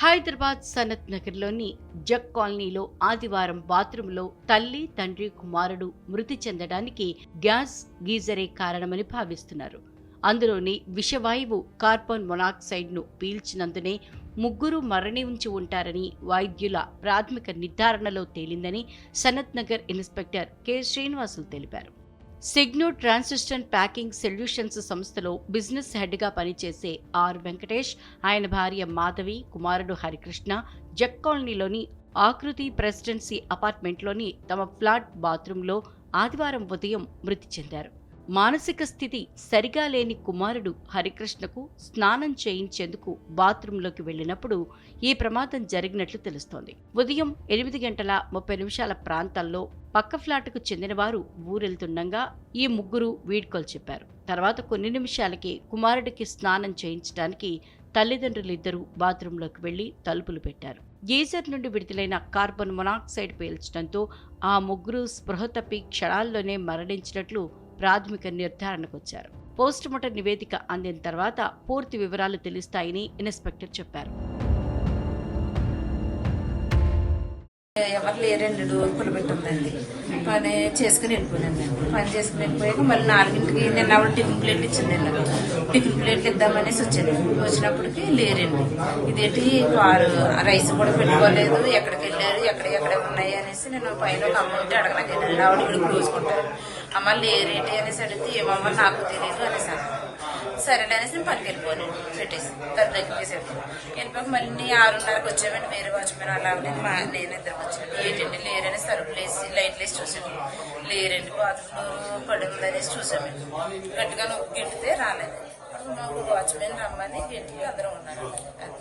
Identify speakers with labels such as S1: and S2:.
S1: హైదరాబాద్ సనత్ నగర్లోని జగ్ కాలనీలో ఆదివారం బాత్రూంలో తల్లి తండ్రి కుమారుడు మృతి చెందడానికి గ్యాస్ గీజరే కారణమని భావిస్తున్నారు. అందులోని విషవాయువు కార్బన్ మొనాక్సైడ్ను పీల్చినందునే ముగ్గురు మరణించి ఉంటారని వైద్యుల ప్రాథమిక నిర్ధారణలో తేలిందని సనత్ నగర్ ఇన్స్పెక్టర్ కె. శ్రీనివాసులు తెలిపారు. సిగ్నో ట్రాన్సిస్టన్ ప్యాకింగ్ సొల్యూషన్స్ సంస్థలో బిజినెస్ హెడ్గా పనిచేసే ఆర్ వెంకటేష్ ఆయన భార్య మాధవి కుమారుడు హరికృష్ణ జక్ కాలనీలోని ఆకృతి ప్రెసిడెన్సీ అపార్ట్మెంట్లోని తమ ఫ్లాట్ బాత్రూంలో ఆదివారం ఉదయం మృతి చెందారు. మానసిక స్థితి సరిగా లేని కుమారుడు హరికృష్ణకు స్నానం చేయించేందుకు బాత్రూంలోకి వెళ్ళినప్పుడు ఈ ప్రమాదం జరిగినట్లు తెలుస్తోంది. ఉదయం ఎనిమిది గంటల ముప్పై నిమిషాల ప్రాంతాల్లో పక్క ఫ్లాట్కు చెందినవారు ఊరెళ్తుండగా ఈ ముగ్గురు వీడ్కోలు చెప్పారు. తర్వాత కొన్ని నిమిషాలకే కుమారుడికి స్నానం చేయించడానికి తల్లిదండ్రులిద్దరూ బాత్రూంలోకి వెళ్ళి తలుపులు పెట్టారు. గీజర్ నుండి విడుదలైన కార్బన్ మొనాక్సైడ్ పీల్చడంతో ఆ ముగ్గురు స్పృహ తప్పి క్షణాల్లోనే మరణించినట్లు ప్రాథమిక నిర్ధారణకు వచ్చారు పోస్టుమార్టం నివేదిక అందిన తర్వాత పూర్తి వివరాలు తెలుస్తాయని ఇన్స్పెక్టర్ చెప్పారు.
S2: ఎవరు లేరండి డోర్పులు పెట్టిందండి పని చేసుకుని వెళ్ళిపోయాను నేను పని చేసుకుని వెళ్ళిపోయాక మళ్ళీ నాలుగింటికి నిన్న ఆవిడ టిఫిన్ ప్లేట్ ఇచ్చింది నిన్న. టిఫిన్ ప్లేట్లు ఇద్దామనేసి వచ్చాను. వచ్చినప్పటికి లేరండి. ఇదేంటి కారు రైస్ కూడా పెట్టుకోలేదు. ఎక్కడికి వెళ్ళారు ఎక్కడ ఎక్కడ ఉన్నాయి అనేసి నేను పైన ఒక అమ్మ ఉంటే అడగడానికి వెళ్ళాను ఆవిడ ఇక్కడ క్లోజ్కుంటారు అమ్మ లేరేంటి అనేసి అడిగితే ఏమమ్మా నాకు తెలియదు అనేసి సరేలే అనేసి నేను పనికి వెళ్ళిపోయాను పెట్టేసి తను దగ్గరికి వెళ్ళిపోయాక మళ్ళీ ఆరున్నరకు వచ్చామండి. వేరే వాచ్మెన్ అలా ఉండేది. మా నేను ఇద్దరికి వచ్చాను ఏంటండి లేరని సరుకులు వేసి లైట్లు వేసి చూసాము లేరండి బాత్రూమ్ పడి ఉందనేసి చూసామండి గట్టిగా నొక్కి గింటితే రాలేదు. వాచ్మెన్ రమ్మని గెంటికి అందరూ ఉన్నారు అంతే